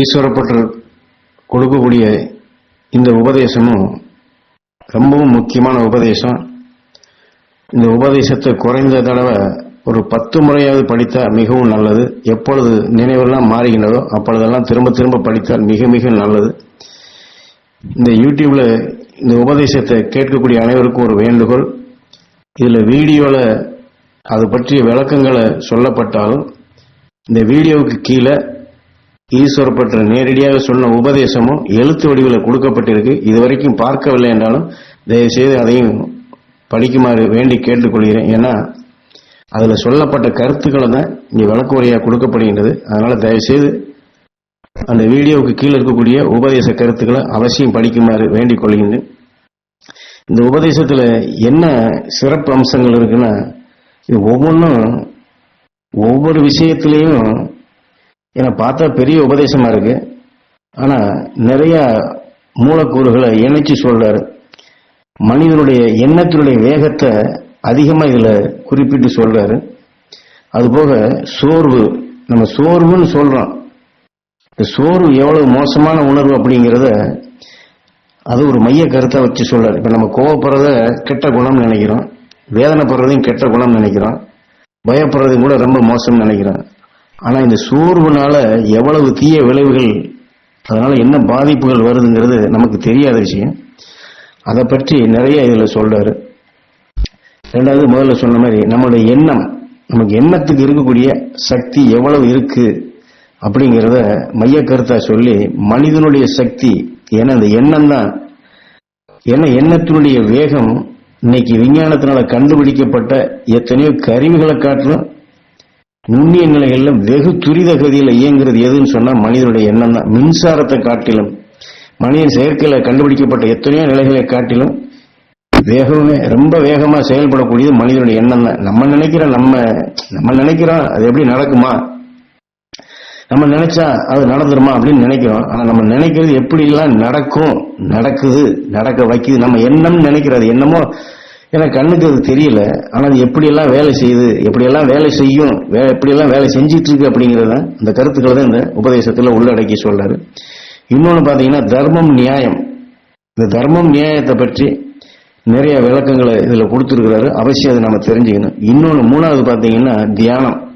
ஈஸ்வரப்பட்டர் கொடுக்கக்கூடிய இந்த உபதேசமும் ரொம்பவும் முக்கியமான உபதேசம். இந்த உபதேசத்தை குறைந்த தடவை ஒரு பத்து முறையாவது படித்தால் மிகவும் நல்லது. எப்பொழுது நினைவெல்லாம் மாறுகின்றதோ அப்பொழுதெல்லாம் திரும்ப திரும்ப படித்தால் மிக மிக நல்லது. இந்த யூடியூப்ல இந்த உபதேசத்தை கேட்கக்கூடிய அனைவருக்கும் ஒரு வேண்டுகோள். இதில் வீடியோவில் அது பற்றிய விளக்கங்களை சொல்லப்பட்டாலும் இந்த வீடியோவுக்கு கீழே ஈஸ்வரப்பட்ட நேரடியாக சொன்ன உபதேசமும் எழுத்து வடிவில் கொடுக்கப்பட்டிருக்கு. இதுவரைக்கும் பார்க்கவில்லை என்றாலும் தயவுசெய்து அதையும் படிக்குமாறு வேண்டி கேட்டுக்கொள்கிறேன். ஏன்னா அதில் சொல்லப்பட்ட கருத்துக்களை தான் இங்கே விளக்குறையாக கொடுக்கப்படுகின்றது. அதனால தயவுசெய்து அந்த வீடியோவுக்கு கீழே இருக்கக்கூடிய உபதேச கருத்துக்களை அவசியம் படிக்குமாறு வேண்டிக் கொள்கின்றேன். இந்த உபதேசத்தில் என்ன சிறப்பு அம்சங்கள் இருக்குன்னா இது ஒவ்வொன்றும் ஒவ்வொரு விஷயத்திலையும் என்னை பார்த்தா பெரிய உபதேசமா இருக்கு. ஆனா நிறைய மூலக்கூறுகளை இணைச்சு சொல்றாரு. மனிதனுடைய எண்ணத்தினுடைய வேகத்தை அதிகமா இதுல குறிப்பிட்டு சொல்றாரு. அதுபோக சோர்வு. நம்ம சோர்வுன்னு சொல்றோம். இந்த சோர்வு எவ்வளவு மோசமான உணர்வு அப்படிங்கிறத அது ஒரு மைய கருத்தை வச்சு சொல்றாரு. இப்ப நம்ம கோவப்படுறத கெட்ட குணம்னு நினைக்கிறோம். வேதனைப்படுறதையும் கெட்ட குணம்னு நினைக்கிறோம். பயப்படுறதையும் கூட ரொம்ப மோசம்னு நினைக்கிறோம். ஆனா இந்த சோர்வுனால எவ்வளவு தீய விளைவுகள் அதனால என்ன பாதிப்புகள் வருதுங்கிறது நமக்கு தெரியாத விஷயம். அதை பற்றி நிறைய இதுல சொல்றாரு. ரெண்டாவது முதல்ல சொன்ன மாதிரி நம்மளுடைய எண்ணம் நமக்கு எண்ணத்துக்கு இருக்கக்கூடிய சக்தி எவ்வளவு இருக்கு அப்படிங்கிறத மைய கருத்தா சொல்லி மனிதனுடைய சக்தி ஏன்னா இந்த எண்ணம் தான். ஏன்னா எண்ணத்தினுடைய வேகம் இன்னைக்கு விஞ்ஞானத்தினால கண்டுபிடிக்கப்பட்ட எத்தனையோ கருவிகளை காட்டிலும் நுண்ணிய நிலைகள்ல வெகு துரித கதியில இயங்குறது எதுன்னு சொன்னா மனிதனுடைய எண்ணம் தான் மின்சாரத்தை காட்டிலும் மனிதன் செயற்கையில கண்டுபிடிக்கப்பட்ட எத்தனையோ நிலைகளை காட்டிலும் வேகமே ரொம்ப வேகமா செயல்படக்கூடியது மனிதனுடைய எண்ணம் தான் நம்ம நினைக்கிற நம்ம நம்ம நினைக்கிறோம் அது எப்படி நடக்குமா? நம்ம நினைச்சா அது நடந்துருமா அப்படின்னு நினைக்கிறோம். ஆனா நம்ம நினைக்கிறது எப்படி எல்லாம் நடக்கும் நடக்குது நடக்க வைக்குது நம்ம எண்ணம் நினைக்கிறது என்னமோ எனக்கு கண்ணுக்கு அது தெரியல ஆனால் அது எப்படியெல்லாம் வேலை செய்யுது எப்படியெல்லாம் வேலை செய்யும் வே- எப்படியெல்லாம் வேலை செஞ்சிட்டு இருக்கு அப்படிங்கிறத இந்த கருத்துக்களை தான் இந்த உபதேசத்தில் உள்ளடக்கி சொல்றாரு. இன்னொன்று பார்த்தீங்கன்னா தர்மம் நியாயம். இந்த தர்மம் நியாயத்தை பற்றி நிறைய விளக்கங்களை இதில் கொடுத்துருக்கிறாரு. அவசியம் அதை நம்ம தெரிஞ்சுக்கணும். இன்னொன்று மூணாவது பார்த்தீங்கன்னா தியானம்.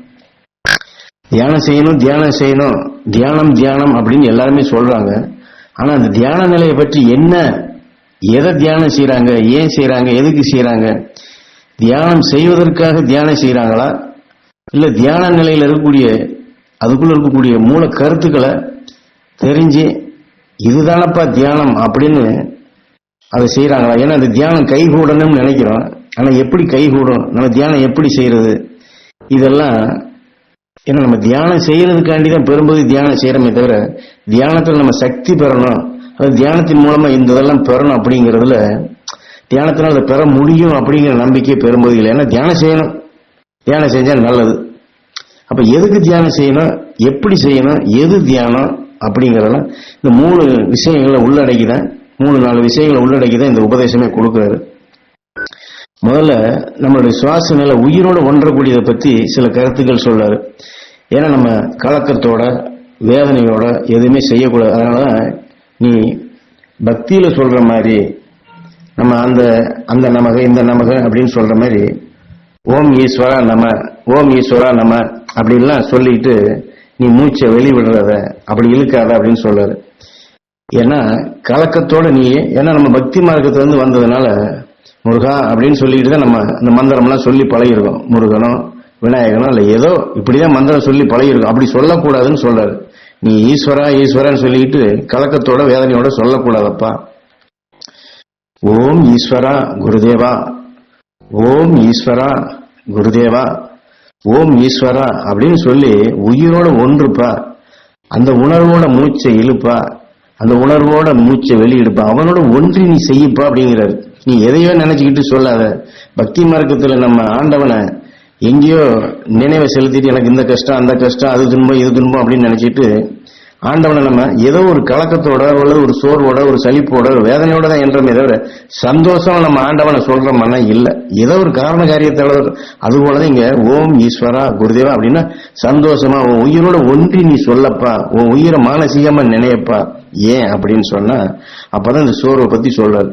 தியானம் செய்யணும் தியானம் செய்யணும். தியானம் தியானம் அப்படின்னு எல்லாருமே சொல்றாங்க. ஆனால் அந்த தியான நிலையை பற்றி என்ன எதை தியானம் செய்கிறாங்க ஏன் செய்கிறாங்க எதுக்கு செய்கிறாங்க தியானம் செய்வதற்காக தியானம் செய்கிறாங்களா இல்ல தியான நிலையில் இருக்கக்கூடிய அதுக்குள்ள இருக்கக்கூடிய மூல கருத்துக்களை தெரிஞ்சு இதுதானப்பா தியானம் அப்படின்னு அதை செய்கிறாங்களா ஏன்னா அந்த தியானம் கைகூடணும்னு நினைக்கிறோம். ஆனா எப்படி கைகூடும்? நம்ம தியானம் எப்படி செய்யறது இதெல்லாம் ஏன்னா நம்ம தியானம் செய்யறதுக்காண்டி தான் பெரும்போது தியானம் செய்கிறோமே தவிர தியானத்தில் நம்ம சக்தி பெறணும். அது தியானத்தின் மூலமா இந்த இதெல்லாம் பெறணும் அப்படிங்கிறதுல தியானத்தினால் அதை பெற முடியும் அப்படிங்கிற நம்பிக்கை பெறும்போது இல்லை ஏன்னா தியானம் செய்யணும். தியானம் செஞ்சால் நல்லது. அப்ப எதுக்கு தியானம் செய்யணும்? எப்படி செய்யணும்? எது தியானம்? அப்படிங்கிறதெல்லாம் இந்த மூணு விஷயங்களை உள்ளடக்கி தான் மூணு நாலு விஷயங்களை உள்ளடக்கி தான் இந்த உபதேசமே கொடுக்குறாரு முதல்ல நம்மளுடைய சுவாச நிலை உயிரோட ஒன்றக்கூடியதை பத்தி சில கருத்துக்கள் சொல்றாரு. ஏன்னா நம்ம கலக்கத்தோட வேதனையோட எதுவுமே செய்யக்கூடாது. அதனாலதான் நீ பக்தியில சொல்ற மாதிரி நம்ம அந்த அந்த நமக இந்த நமக அப்படின்னு சொல்ற மாதிரி ஓம் ஈஸ்வரா நம ஓம் ஈஸ்வரா நம அப்படின்லாம் சொல்லிட்டு நீ மூச்சை வெளிவிடுறத அப்படி இழுக்காத அப்படின்னு சொல்றாரு. ஏன்னா கலக்கத்தோட நீ ஏன்னா நம்ம பக்தி மார்க்கத்துல இருந்து வந்ததுனால முருகா அப்படின்னு சொல்லிட்டு தான் நம்ம அந்த மந்திரம்லாம் சொல்லி பழகிருக்கோம் முருகனோ விநாயகனோ இல்ல ஏதோ இப்படிதான் மந்திரம் சொல்லி பழகிருக்கோம் அப்படி சொல்லக்கூடாதுன்னு சொல்றாரு. நீ ஈஸ்வரா ஈஸ்வரன்னு சொல்லிட்டு கலக்கத்தோட வேதனையோட சொல்லக்கூடாதப்பா. ஓம் ஈஸ்வரா குருதேவா. ஓம் ஈஸ்வரா குருதேவா. ஓம் ஈஸ்வரா அப்படின்னு சொல்லி உயிரோட ஒன்றுப்பா. அந்த உணர்வோட மூச்சை இழுப்பா. அந்த உணர்வோட மூச்சை வெளியிடுப்பா. அவனோட ஒன்றி நீ செய்யப்பா அப்படிங்கிறாரு. நீ எதையோ நினைச்சுக்கிட்டு சொல்லாத. பக்தி மார்க்கத்துல நம்ம ஆண்டவனை எங்கேயோ நினைவை செலுத்திட்டு எனக்கு இந்த கஷ்டம் அந்த கஷ்டம் அது துன்பம் இது துன்பம் அப்படின்னு நினைச்சிட்டு ஆண்டவனை நம்ம ஏதோ ஒரு கலக்கத்தோட அல்லது ஒரு சோர்வோட ஒரு சலிப்போட ஒரு வேதனையோட தான் என்றமே தவிர சந்தோஷம் நம்ம ஆண்டவனை சொல்றோம்னா இல்லை. ஏதோ ஒரு காரண காரியத்தோட அது போலதான் இங்க ஓம் ஈஸ்வரா குருதேவா அப்படின்னா சந்தோஷமா உன் உயிரோட ஒன்றி நீ சொல்லப்பா உன் உயிரை மானசீகமா நினையப்பா ஏன்? அப்படின்னு சொன்னா அப்பதான் இந்த சோர்வை பத்தி சொல்றாரு.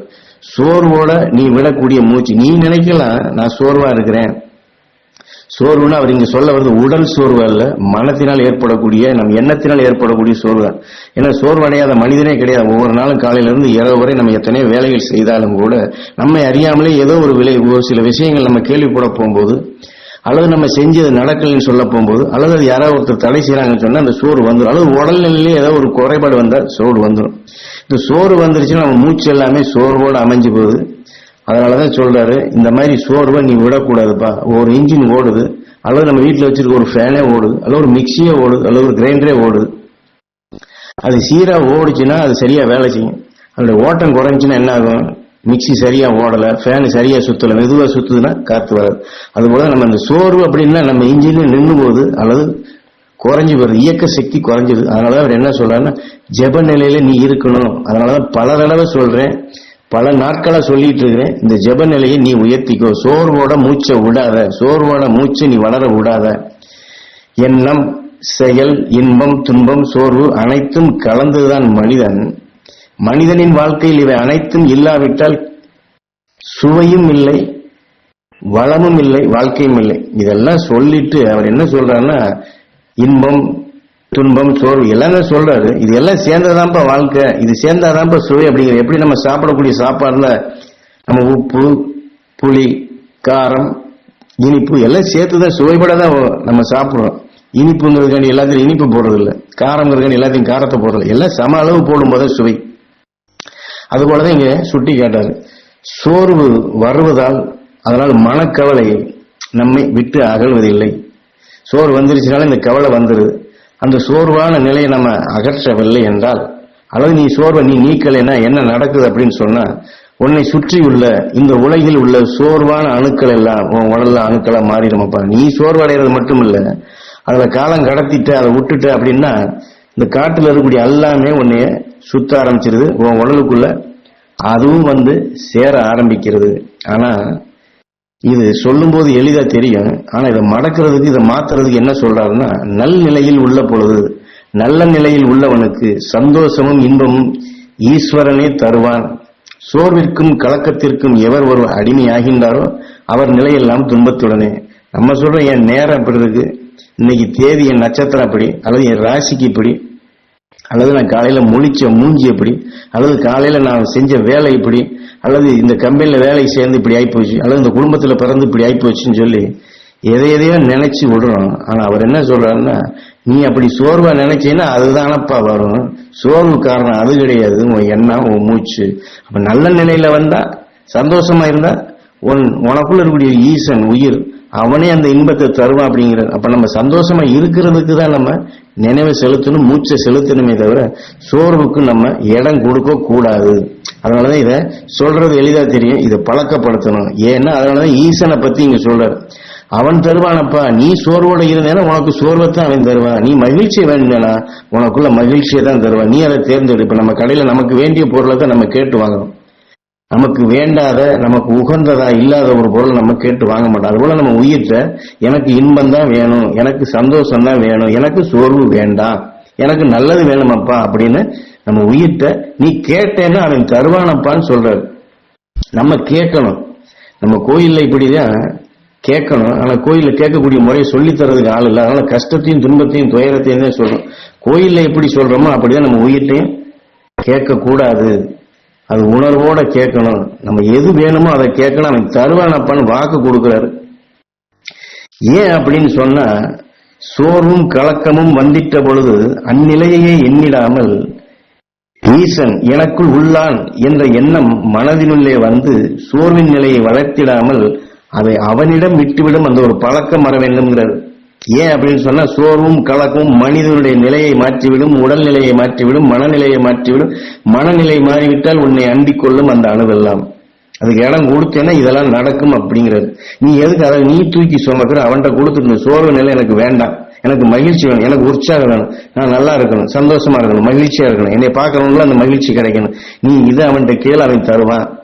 சோர்வோட நீ விடக்கூடிய மூச்சு. நீ நினைக்கலாம் நான் சோர்வா இருக்கிறேன். சோர்வுன்னு அவர் இங்க சொல்ல வருது உடல் சோர்வு அல்ல மனத்தினால் ஏற்படக்கூடிய நம் எண்ணத்தினால் ஏற்படக்கூடிய சோர்வு தான் ஏன்னா சோர்வடையாத மனிதனே கிடையாது. ஒவ்வொரு நாளும் காலையில இருந்து இரவு வரை நம்ம எத்தனையோ வேலைகள் செய்தாலும் கூட நம்மை அறியாமலே ஏதோ ஒரு விலை ஒரு சில விஷயங்கள் நம்ம கேள்விப்பட போகும்போது அல்லது நம்ம செஞ்சது நடக்கலன்னு சொல்ல போகும்போது அல்லது அது யாராவது ஒருத்தர் தடை செய்யறாங்கன்னு சொன்னா அந்த சோறு வந்துடும் அல்லது உடல்நிலையிலே ஏதோ ஒரு குறைபாடு வந்தா சோறு வந்துடும் இந்த சோறு வந்துருச்சுன்னா நம்ம மூச்சு எல்லாமே சோர்வோடு அமைஞ்சு போகுது. அதனாலதான் சொல்றாரு இந்த மாதிரி சோர்வை நீ விடக்கூடாதுப்பா. ஒரு இன்ஜின் ஓடுது அல்லது நம்ம வீட்டில் வச்சிருக்க ஒரு ஃபேனே ஓடுது அல்லது ஒரு மிக்சியே ஓடுது அல்லது ஒரு கிரைண்டரே ஓடுது. அது சீரா ஓடுச்சுன்னா அது சரியா வேலை செய்யும். அதோட ஓட்டம் குறைஞ்சுன்னா என்ன ஆகும்? மிக்சி சரியா ஓடல ஃபேன் சரியா சுத்தல மெதுவா சுத்துதுன்னா காத்து வராது. அதுபோல நம்ம இந்த சோர்வு அப்படின்னா நம்ம இன்ஜின்ல நின்று போகுது அல்லது குறைஞ்சு வருது இயக்க சக்தி குறைஞ்சிருது அதனால அவர் என்ன சொல்றாருன்னா ஜெப நிலையில நீ இருக்கணும். அதனாலதான் பல தடவை சொல்றேன் பல நாட்களா சொல்லிட்டு இருக்கிறேன் இந்த ஜெப நிலையை நீ உயர்த்திக்கோ. சோர்வோட மூச்சை விடாத சோர்வோட மூச்சை நீ வளர விடாத. எண்ணம் செயல் இன்பம் துன்பம் சோர்வு அனைத்தும் கலந்துதான் மனிதன். மனிதனின் வாழ்க்கையில் இவை அனைத்தும் இல்லாவிட்டால் சுவையும் இல்லை வளமும் இல்லை வாழ்க்கையும் இல்லை. இதெல்லாம் சொல்லிட்டு அவர் என்ன சொல்றாருன்னா இன்பம் துன்பம் சோர்வு எல்லாமே சொல்றாரு. இது எல்லாம் சேர்ந்ததான்ப்பா வாழ்க்கை. இது சேர்ந்தாதான்ப்பா சுவை அப்படிங்கிற எப்படி நம்ம சாப்பிடக்கூடிய சாப்பாடுல நம்ம உப்பு புளி காரம் இனிப்பு எல்லாம் சேர்த்துதான் சுவைபட தான் நம்ம சாப்பிடுறோம். இனிப்புங்கிறதுக்காண்டி எல்லாத்தையும் இனிப்பு போடுறது இல்ல காரங்கிறதுக்காண்டி எல்லாத்தையும் காரத்தை போடுறது எல்லாம் சம அளவு போடும்போது சுவை. அதுபோலதான் இங்க சுட்டி காட்டாரு. சோர்வு வருவதால் அதனால் மனக்கவலை நம்மை விட்டு அகழ்வதில்லை. சோறு வந்துருச்சுனால இந்த கவலை வந்துருது. அந்த சோர்வான நிலையை நம்ம அகற்றவில்லை என்றால் அல்லது நீ சோர்வை நீ நீக்கலைன்னா என்ன நடக்குது அப்படின்னு சொன்னா உன்னை சுற்றி உள்ள இந்த உலகில் உள்ள சோர்வான அணுக்கள் எல்லாம் உன் உடல்ல அணுக்களா மாறிடுமாப்பா நீ சோர்வடைகிறது மட்டும் இல்ல அதுல காலம் கடத்திட்டு அதை விட்டுட்டு அப்படின்னா இந்த காட்டுல இருக்கக்கூடிய எல்லாமே உன்னைய சுத்த ஆரம்பிச்சிருது. உன் உடலுக்குள்ள அதுவும் வந்து சேர ஆரம்பிக்கிறது. ஆனா இது சொல்லும்போது எளிதா தெரியும். ஆனா இதை மடக்கிறதுக்கு இதை மாத்துறதுக்கு என்ன சொல்றாருன்னா நல் நிலையில் உள்ள பொழுது நல்ல நிலையில் உள்ளவனுக்கு சந்தோஷமும் இன்பமும் ஈஸ்வரனே தருவான். சோர்விற்கும் கலக்கத்திற்கும் எவர் ஒரு அடிமையாகின்றாரோ அவர் நிலையெல்லாம் துன்பத்துடனே. நம்ம சொல்றோம் என் நேரம் அப்படி இருக்கு. இன்னைக்கு தேதி என் நட்சத்திரம் அப்படி அல்லது என் ராசிக்கு இப்படி. அல்லது நான் காலையில் முழிச்ச மூஞ்சி எப்படி அல்லது காலையில் நான் செஞ்ச வேலை இப்படி அல்லது இந்த கம்பெனியில் வேலை சேர்ந்து இப்படி ஆகிப்போச்சு அல்லது இந்த குடும்பத்தில் பிறந்து இப்படி ஆகிப்போச்சுன்னு சொல்லி எதை எதையோ நினைச்சு விடுறோம். ஆனால் அவர் என்ன சொல்றாருன்னா நீ அப்படி சோர்வாக நினைச்சீன்னா அதுதானப்பா வரும். சோர்வு காரணம் அது கிடையாது. உன் எண்ணம் உன் மூச்சு. அப்போ நல்ல நிலையில் வந்தா சந்தோஷமா இருந்தா உன் உனக்குள்ள இருக்கக்கூடிய ஈசன் உயிர் அவனே அந்த இன்பத்தை தருவான் அப்படிங்கிறது. அப்ப நம்ம சந்தோஷமா இருக்கிறதுக்கு தான் நம்ம நினைவை செலுத்தணும் மூச்சை செலுத்தணுமே தவிர சோர்வுக்கு நம்ம இடம் கொடுக்க கூடாது. அதனாலதான் இத சொல்றது எளிதா தெரியும். இதை பழக்கப்படுத்தணும். ஏன்னா அதனாலதான் ஈசனை பத்தி இங்க சொல்றாரு. அவன் தருவானப்பா நீ சோர்வோட இருந்தேன்னா உனக்கு சோர்வைத்தான் அவன் தருவான் நீ மகிழ்ச்சியை வேணும்னா உனக்குள்ள மகிழ்ச்சியை தான் தருவான் நீ அதை தேர்ந்தெடுப்ப நம்ம கடையில நமக்கு வேண்டிய பொருளை தான் நம்ம கேட்டு வாங்கணும். நமக்கு வேண்டாத நமக்கு உகந்ததா இல்லாத ஒரு பொருள் நம்ம கேட்டு வாங்க மாட்டோம். அதுபோல நம்ம உயிர்த்த எனக்கு இன்பம் தான் வேணும் எனக்கு சந்தோஷம் தான் வேணும் எனக்கு சோர்வு வேண்டாம் எனக்கு நல்லது வேணுமப்பா அப்படின்னு நம்ம உயிர்த்த நீ கேட்டேன்னா அவன் தருவானப்பான்னு சொல்றாரு. நம்ம கேட்கணும். நம்ம கோயில்ல இப்படிதான் கேட்கணும். ஆனா கோயில்ல கேட்கக்கூடிய முறையை சொல்லி தரதுக்கு ஆள் இல்லை. அதனால கஷ்டத்தையும் துன்பத்தையும் துயரத்தையும் தான் சொல்றோம். கோயில்ல எப்படி சொல்றோமோ அப்படிதான் நம்ம உயிர்ட்டையும் கேட்க கூடாது அது உணர்வோட கேட்கணும். நம்ம எது வேணுமோ அதை கேட்கணும். அவன் தருவானப்பான்னு வாக்கு கொடுக்கிறாரு. ஏன் அப்படின்னு சொன்னா சோர்வும் கலக்கமும் வந்திட்ட பொழுது அந்நிலையையே எண்ணிடாமல் ஈசன் எனக்குள் உள்ளான் என்ற எண்ணம் மனதினுள்ளே வந்து சோர்வின் நிலையை வளர்த்திடாமல் அதை அவனிடம் விட்டுவிடும் அந்த ஒரு பழக்கம் வர வேண்டும்ங்கிறார். ஏன் அப்படின்னு சொன்னா சோர்வும் கலக்கும் மனிதனுடைய நிலையை மாற்றிவிடும் உடல்நிலையை மாற்றிவிடும் மனநிலையை மாற்றிவிடும். மனநிலை மாறிவிட்டால் உன்னை அண்டிக் கொள்ளும் அந்த அணுவெல்லாம். அதுக்கு இடம் கொடுத்தேன்னா இதெல்லாம் நடக்கும் அப்படிங்கிறது. நீ எதுக்கு அதை நீ தூக்கி சுமக்கிற? அவன்கிட்ட கொடுத்துருந்த சோர்வு நிலை எனக்கு வேண்டாம். எனக்கு மகிழ்ச்சி வேணும். எனக்கு உற்சாகம் வேணும். நான் நல்லா இருக்கணும். சந்தோஷமா இருக்கணும். மகிழ்ச்சியா இருக்கணும். என்னை பார்க்கறவங்களும் அந்த மகிழ்ச்சி கிடைக்கணும். நீ இதை அவன்கிட்ட கீழே அவன் தருவான்.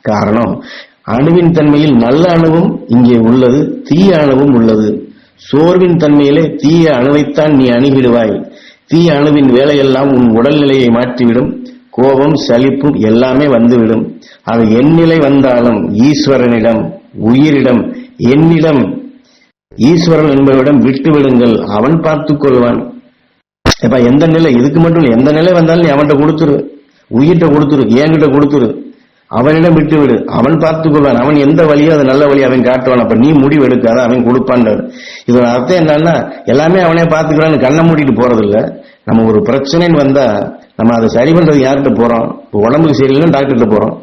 காரணம் அணுவின் தன்மையில் நல்ல அணுவும் இங்கே உள்ளது தீய அணுவும் உள்ளது. சோர்வின் தன்மையிலே தீய அணுவைத்தான் நீ அணுகிடுவாய். தீய அணுவின் வேலையெல்லாம் உன் உடல்நிலையை மாற்றிவிடும். கோபம் சலிப்பும் எல்லாமே வந்துவிடும். அது எந்நிலை வந்தாலும் ஈஸ்வரனிடம் உயிரிடம் என்னிடம் ஈஸ்வரன் என்பவரிடம் விட்டு விடுங்கள் அவன் பார்த்துக் கொள்வான். இப்ப எந்த நிலை? இதுக்கு மட்டும் இல்லை எந்த நிலை வந்தாலும் நீ அவன்கிட்ட கொடுத்துரு. உயிர்கிட்ட கொடுத்துரு என்கிட்ட கொடுத்துரு. அவனிடம் விட்டு விடு அவன் பார்த்துக் கொள்வான். அவன் எந்த வழியோ அது நல்ல வழி அவன் காட்டுவான். அப்ப நீ முடிவு எடுக்காத அவன் கொடுப்பான்றார் இதோட அர்த்தம் என்னன்னா எல்லாமே அவனே பார்த்துக்கிறான்னு கண்ணை மூடிட்டு போறது இல்ல நம்ம ஒரு பிரச்சனைன்னு வந்தா நம்ம அதை சரி பண்றது யார்கிட்ட போறோம்? இப்போ உடம்புக்கு சரியில்லைன்னு டாக்டர்கிட்ட போறோம்.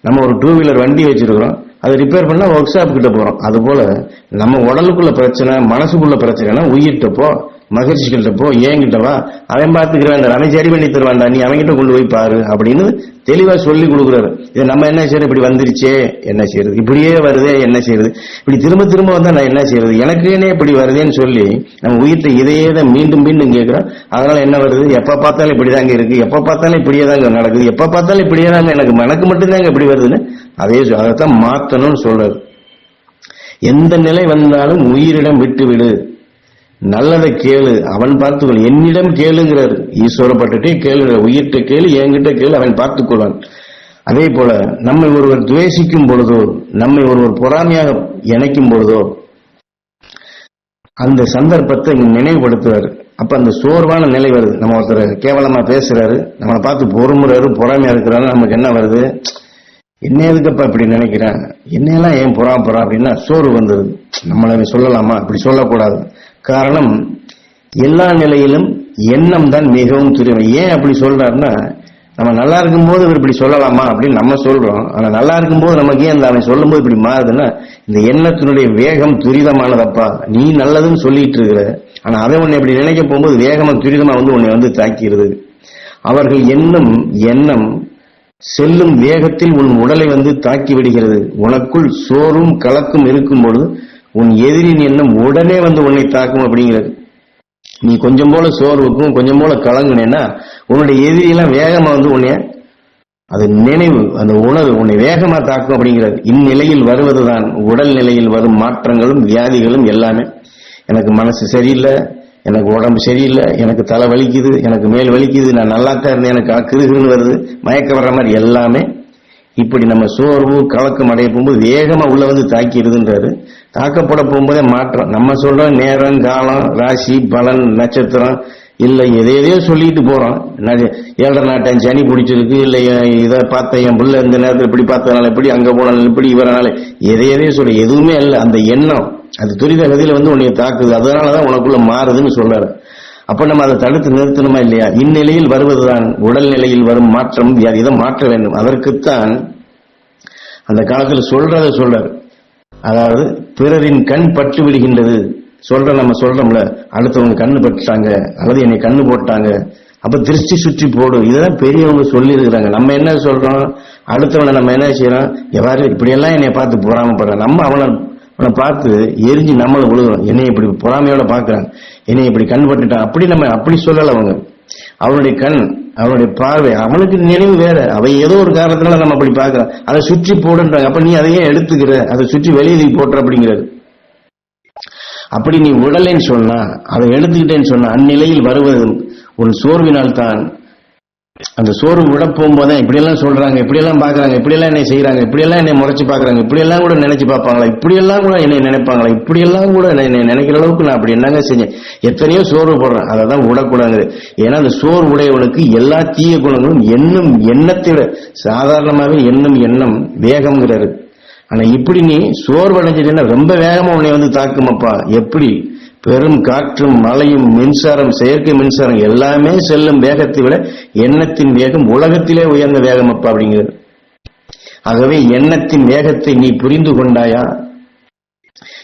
நம்ம ஒரு டூ வீலர் வண்டி வச்சிருக்கிறோம். அதை ரிப்பேர் பண்ணா ஒர்க் ஷாப் கிட்ட போறோம். அது போல நம்ம உடலுக்குள்ள பிரச்சனை மனசுக்குள்ள பிரச்சனைனா உயிர்கிட்ட போ. மகிழ்ச்சிகிட்ட போ ஏங்கிட்ட வா? அவன் பார்த்துக்கிறான் அவன் சரி பண்ணி தருவான்டா நீ அவன்கிட்ட கொண்டு போய் பாரு அப்படின்னு தெளிவா சொல்லி கொடுக்குறாரு. இதை நம்ம என்ன செய்யறது? இப்படி வந்துருச்சே என்ன செய்யறது? இப்படியே வருதே என்ன செய்யறது? இப்படி திரும்ப திரும்ப வந்தா நான் என்ன செய்யறது? எனக்கேனே இப்படி வருதேன்னு சொல்லி நம்ம உயிர்கிட்ட இதையே தான் மீண்டும் மீண்டும் கேட்கிறோம் அதனால என்ன வருது? எப்ப பார்த்தாலும் இப்படிதாங்க இருக்கு. எப்ப பார்த்தாலும் இப்படியே தாங்க நடக்குது. எப்ப பார்த்தாலும் இப்படியே தாங்க எனக்கு எனக்கு மட்டும்தாங்க இப்படி வருதுன்னு அதே அதைத்தான் மாத்தணும்னு சொல்றாரு. எந்த நிலை வந்தாலும் உயிரிடம் விட்டு விடு. நல்லதை கேளு. அவன் பார்த்துக்கொள். என்னிடம் கேளுங்கிறார். ஈஸ்வரப்பட்டுட்டே கேளுகிற உயிர்கிட்ட கேளு. என்கிட்ட கேளு. அவன் பார்த்துக்கொள்வான். அதே போல நம்மை ஒருவர் துவேசிக்கும் பொழுதோ நம்மை ஒருவர் பொறாமையாக இணைக்கும் பொழுதோ அந்த சந்தர்ப்பத்தை இங்க அப்ப அந்த சோர்வான நிலை வருது. நம்ம ஒருத்தர் கேவலமா பேசுறாரு. நம்மளை பார்த்து பொறுமுறாரு பொறாமையா இருக்கிறாரு. நமக்கு என்ன வருது? என்ன எதுக்கப்பா இப்படி நினைக்கிறேன் என்னையெல்லாம் ஏன் பொறாம போறா? அப்படின்னா சோறு வந்துருது. நம்மளை சொல்லலாமா? அப்படி சொல்லக்கூடாது. காரணம் எல்லா நிலையிலும் எண்ணம் தான் மிகவும் துரியம் ஏன் அப்படி சொல்றாருன்னா நம்ம நல்லா இருக்கும்போது இவர் இப்படி சொல்லலாமா அப்படின்னு நம்ம சொல்றோம். ஆனா நல்லா இருக்கும்போது நமக்கு ஏன் அவன் சொல்லும் போது இப்படி மாறுதுன்னா இந்த எண்ணத்தினுடைய வேகம் துரிதமானதப்பா. நீ நல்லதுன்னு சொல்லிட்டு இருக்கிற ஆனா அதை உன்னை இப்படி நினைக்க போகும்போது வேகமா துரிதமா வந்து உன்னை வந்து தாக்கிடுது. அவர்கள் எண்ணம் எண்ணம் செல்லும் வேகத்தில் உன் உடலை வந்து தாக்கி விடுகிறது. உனக்குள் சோறும் கலக்கும் இருக்கும் பொழுது உன் எதிரின் எண்ணம் உடனே வந்து உன்னை தாக்கும் அப்படிங்கிறது. நீ கொஞ்சம் போல சோர்வுக்கும் கொஞ்சம் போல கலங்குனேன்னா உன்னுடைய எதிரியெல்லாம் வேகமா வந்து உன்னைய அது நினைவு அந்த உணர்வு உன்னை வேகமா தாக்கும் அப்படிங்கிறது. இந்நிலையில் வருவதுதான் உடல் நிலையில் வரும் மாற்றங்களும் வியாதிகளும் எல்லாமே. எனக்கு மனசு சரியில்லை எனக்கு உடம்பு சரியில்லை எனக்கு தலை வலிக்குது எனக்கு மேல் வலிக்குது நான் நல்லா தான் இருந்தேன் எனக்கு கிருகுன்னு வருது மயக்க வர்ற மாதிரி எல்லாமே இப்படி நம்ம சோர்வு கலக்கம் அடைய போகும்போது வேகமா உள்ள வந்து தாக்கிடுதுன்றாரு. தாக்கப்பட போகும்போதே மாற்றம். நம்ம சொல்றோம் நேரம் காலம் ராசி பலன் நட்சத்திரம் இல்ல எதையதையோ சொல்லிட்டு போறோம். ஏழரை நாட்டம் சனி பிடிச்சிருக்கு இல்ல இதை பார்த்த என் புள்ள இந்த நேரத்தில் இப்படி பார்த்ததுனால இப்படி அங்க போனாலும் இப்படி இவரனால எதையதையோ சொல்ல எதுவுமே இல்லை. அந்த எண்ணம் அது துரித கதியில வந்து உன்னை தாக்குது. அதனாலதான் உனக்குள்ள மாறுதுன்னு சொல்றாரு. அப்ப நம்ம அதை தடுத்து நிறுத்தணுமா இல்லையா? இந்நிலையில் வருவதுதான் உடல் நிலையில் வரும் மாற்றம் இதை மாற்ற வேண்டும். அதற்குத்தான் அந்த காலத்தில் சொல்றத சொல்றாரு. அதாவது பிறரின் கண் பட்டு விடுகின்றது. சொல்ற நம்ம சொல்றோம்ல அடுத்தவங்க கண்ணு பட்டுட்டாங்க அல்லது என்னை கண்ணு போட்டாங்க அப்ப திருஷ்டி சுற்றி போடு இதெல்லாம் பெரியவங்க சொல்லி இருக்கிறாங்க நம்ம என்ன சொல்றோம்? அடுத்தவனை நம்ம என்ன செய்யறோம்? எவ்வாறு இப்படியெல்லாம் என்னை பார்த்து பொறாமப்படுறான். நம்ம அவனை அவனை பார்த்து எரிஞ்சு நம்மளை விழுகிறோம் என்னை இப்படி பொறாமையோட பார்க்கறான். என்னை இப்படி கண் பட்டுட்டான் அப்படி நம்ம அப்படி சொல்லல அவங்க. அவனுடைய கண் அவனுடைய பார்வை அவனுக்கு நினைவு வேற. அவன் ஏதோ ஒரு காரணத்தினால நம்ம அப்படி பார்க்கறான். அதை சுற்றி போடுன்றாங்க. அப்ப நீ அதையே எடுத்துக்கிற. அதை சுற்றி வெளியே நீ போட்டுற அப்படிங்கிறது. அப்படி நீ உடலைன்னு சொன்னா அதை எடுத்துக்கிட்டேன்னு சொன்னா அந்நிலையில் வருவது உன் சோர்வினால் தான் அந்த சோர்வு விட போகும்போது இப்படியெல்லாம் சொல்றாங்க இப்படியெல்லாம் பாக்குறாங்க இப்படியெல்லாம் என்னை செய்யறாங்க இப்படியெல்லாம் என்னை முறைச்சு பாக்குறாங்க இப்படியெல்லாம் கூட நினைச்சு பார்ப்பாங்களா இப்படியெல்லாம் கூட என்னை நினைப்பாங்களா இப்படியெல்லாம் கூட என்னை நினைக்கிற அளவுக்கு நான் அப்படி என்னங்க செஞ்சேன். எத்தனையோ சோர்வு போடுறேன் அதை தான் விடக்கூடாது ஏன்னா அந்த சோர்வு உடையவனுக்கு எல்லா தீய குணங்களும் எண்ணும் எண்ணத்தை விட சாதாரணமாகவே எண்ணும் எண்ணம் வேகம்ங்கிறாரு ஆனா இப்படி நீ சோர்வடைஞ்சிட்டேன்னா ரொம்ப வேகமா உன்னை வந்து தாக்குமப்பா. எப்படி? பெரும் காற்றும் மழையும் மின்சாரம் செயற்கை மின்சாரம் எல்லாமே செல்லும் வேகத்தை விட எண்ணத்தின் வேகம் உலகத்திலே உயர்ந்த வேகம் அப்பா அப்படிங்கிறது. ஆகவே எண்ணத்தின் வேகத்தை நீ புரிந்து கொண்டாயா?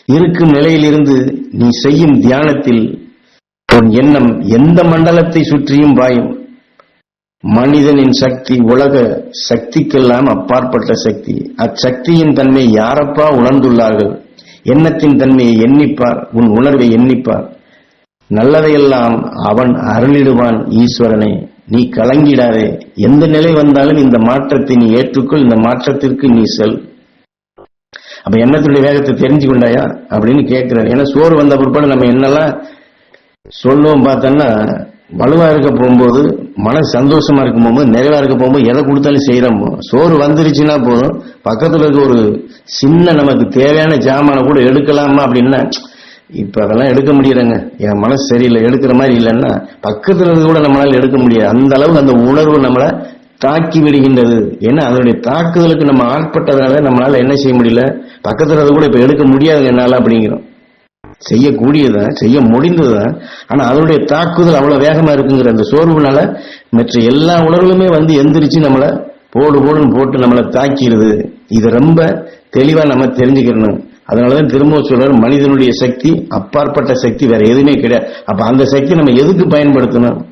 இருக்கும் நிலையிலிருந்து நீ செய்யும் தியானத்தில் உன் எண்ணம் எந்த மண்டலத்தை சுற்றியும் பாயும்? மனிதனின் சக்தி உலக சக்திக்கெல்லாம் அப்பாற்பட்ட சக்தி. அச்சக்தியின் தன்மை யாரப்பா உணர்ந்துள்ளார்கள்? எண்ணத்தின் தன்மையை எண்ணிப்பார் உன் உணர்வை எண்ணிப்பார். நல்லதையெல்லாம் அவன் அருளிடுவான் ஈஸ்வரனே. நீ கலங்கிடாதே. எந்த நிலை வந்தாலும் இந்த மாற்றத்தை நீ ஏற்றுக்கொள் இந்த மாற்றத்திற்கு நீ செல். அப்ப எண்ணத்துடைய வேகத்தை தெரிஞ்சு கொண்டாயா அப்படின்னு கேட்கிறார். ஏன்னா சோறு வந்த பிற்பாடு நம்ம என்னெல்லாம் சொல்லுவோம் பார்த்தோன்னா வலுவா இருக்க போகும்போது மன சந்தோஷமா இருக்கும் போகும்போது நிறைவா இருக்க போகும்போது எதை கொடுத்தாலும் செய்யறோம். சோறு வந்துருச்சுன்னா போதும். பக்கத்துல இருக்க ஒரு சின்ன நமக்கு தேவையான ஜாமான கூட எடுக்கலாமா அப்படின்னா இப்ப அதெல்லாம் எடுக்க முடியலங்க. என் மனசு சரியில்லை. எடுக்கிற மாதிரி இல்லைன்னா பக்கத்துல இருந்து கூட நம்மளால எடுக்க முடியாது. அந்த அளவுக்கு அந்த உணர்வு நம்மளை தாக்கி விடுகின்றது. ஏன்னா அதனுடைய தாக்குதலுக்கு நம்ம ஆட்பட்டதுனால நம்மளால என்ன செய்ய முடியல? பக்கத்துல கூட இப்ப எடுக்க முடியாதுங்க என்னால அப்படிங்கிறோம். செய்யக்கூடியதான் செய்ய முடிந்ததா ஆனா அதனுடைய தாக்குதல் அவ்வளவு வேகமா இருக்குங்கிற அந்த சோர்வுனால மற்ற எல்லா உணர்வுகளுமே வந்து எந்திரிச்சு நம்மள போடு போடுன்னு போட்டு நம்மளை தாக்கிடுது இது ரொம்ப தெளிவா நம்ம தெரிஞ்சுக்கணும். அதனாலதான் திரும்ப சொல்றாரு மனிதனுடைய சக்தி அப்பாற்பட்ட சக்தி வேற எதுவுமே கிடையாது. அப்ப அந்த சக்தி நம்ம எதுக்கு பயன்படுத்தணும்?